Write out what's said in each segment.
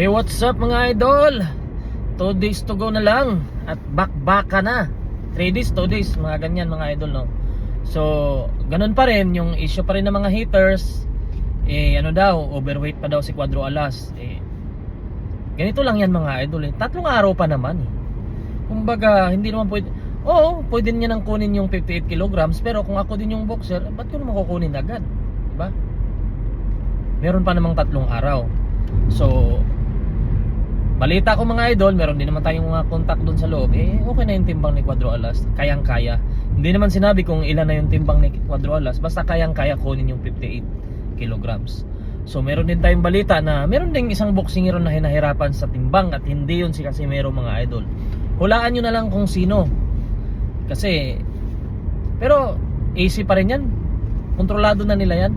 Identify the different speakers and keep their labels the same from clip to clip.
Speaker 1: Hey, what's up mga idol? 2 days to go na lang at back back ka na. 3 days, 2 days, mga ganyan mga idol no. So, ganun pa rin yung issue pa rin ng mga haters. Eh ano daw, overweight pa daw si Cuadro Alas. Eh ganito lang yan mga idol eh. Tatlong araw pa naman eh. Kumbaga, hindi naman pwede Oo, pwede niya nang kunin yung 58 kilograms pero kung ako din yung boxer, ba't ko naman kukunin agad? Diba? Meron pa namang tatlong araw. So, balita ko mga idol, meron din naman tayong mga contact doon sa loob. Eh, okay na yung timbang ni Cuadro Alas. Kayang-kaya. Hindi naman sinabi kung ilan na yung timbang ni Cuadro Alas. Basta kayang-kaya kunin yung 58 kilograms. So, meron din tayong balita na meron ding isang boxingero na hinahirapan sa timbang at hindi yun si Casimero mga idol. Hulaan nyo na lang kung sino. Kasi, pero AC pa rin yan. Kontrolado na nila yan.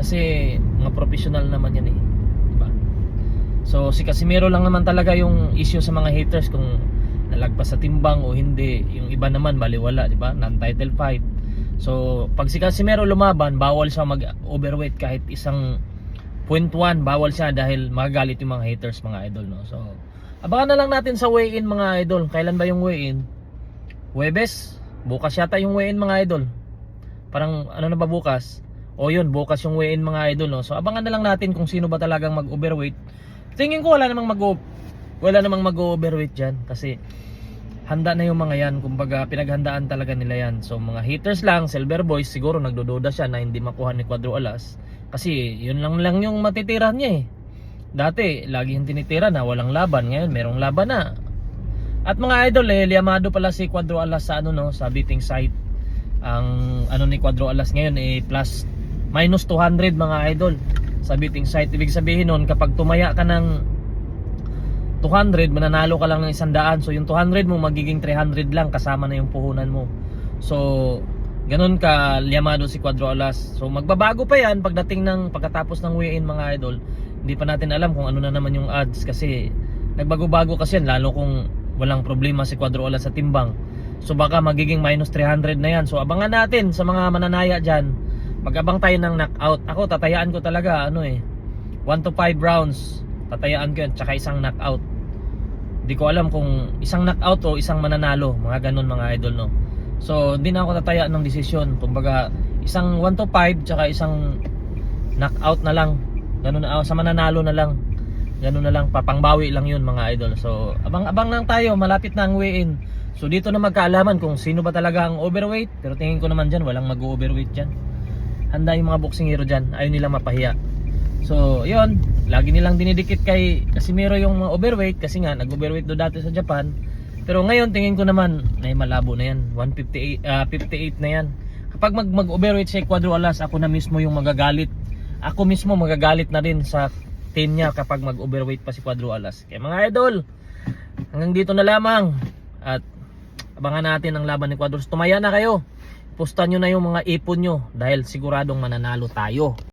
Speaker 1: Kasi, mga professional naman yan eh. So, si Casimero lang naman talaga yung issue sa mga haters kung nalagpas sa timbang o hindi. Yung iba naman, baliwala, di ba? Non-title fight. So, pag si Casimero lumaban, bawal siya mag-overweight kahit isang point bawal siya dahil magagalit yung mga haters, mga idol, no? So, abangan na lang natin sa weigh-in, mga idol. Kailan ba yung weigh-in? Huwebes, bukas yata yung weigh-in mga idol. Parang ano na ba bukas? O yun, bukas yung weigh-in mga idol. No? So abangan na lang natin kung sino ba talagang mag-overweight. Tingin ko wala namang mag wala namang mag-overweight diyan kasi handa na yung mga yan. Kumbaga pinaghandaan talaga nila yan. So mga haters lang, Silver Boys, siguro nagdududa siya na hindi makuha ni Cuadro Alas. Kasi yun lang lang yung matitira niya eh. Dati, lagi yung tinitira na walang laban. Ngayon, merong laban na. At mga idol, eh, liamado pala si Cuadro Alas sa ano no, sa betting site. Ang ano ni Cuadro Alas ngayon eh plus minus 200 mga idol sa betting site. Ibig sabihin nun, kapag tumaya ka ng 200, mananalo ka lang ng 100. So yung 200 mo magiging 300 lang kasama na yung puhunan mo. So ganun ka liamado si Cuadro Alas. So magbabago pa yan pagdating ng pagkatapos ng weigh-in mga idol. Hindi pa natin alam kung ano na naman yung odds kasi nagbago-bago kasi yan lalo kung walang problema si Cuadro Alas sa timbang. So baka magiging minus 300 na yan. So abangan natin sa mga mananaya dyan. Pag-abang tayo ng knockout. Ako tatayaan ko talaga ano eh. 1 to 5 rounds. Tatayaan ko yan. Tsaka isang knockout. Hindi ko alam kung isang knockout o isang mananalo. Mga ganun mga idol no. So hindi na ako tataya ng desisyon. Kumbaga isang 1 to 5 tsaka isang knockout na lang. Ganun na, ah, sa mananalo na lang. Ganun na lang, papangbawi lang yun mga idol. So, abang-abang lang tayo, malapit na ang weigh-in. So, dito na magkaalaman kung sino ba talaga ang overweight. Pero tingin ko naman dyan, walang mag-overweight dyan. Handa yung mga boxing hero dyan, ayaw nilang mapahiya. So, yun, lagi nilang dinidikit kay Casimiro yung mga overweight kasi nga, nag-overweight do dati sa Japan. Pero ngayon, tingin ko naman, ay malabo na yan. 158, ah, 58 na yan. Kapag mag- mag-overweight si Cuadro Alas, ako na mismo yung magagalit. Ako mismo magagalit na rin sa team niya kapag mag-overweight pa si Cuadro Alas. Kaya mga idol, hanggang dito na lamang. At abangan natin ang laban ni Cuadro. Tumaya na kayo. Pusta nyo na yung mga ipon nyo dahil siguradong mananalo tayo.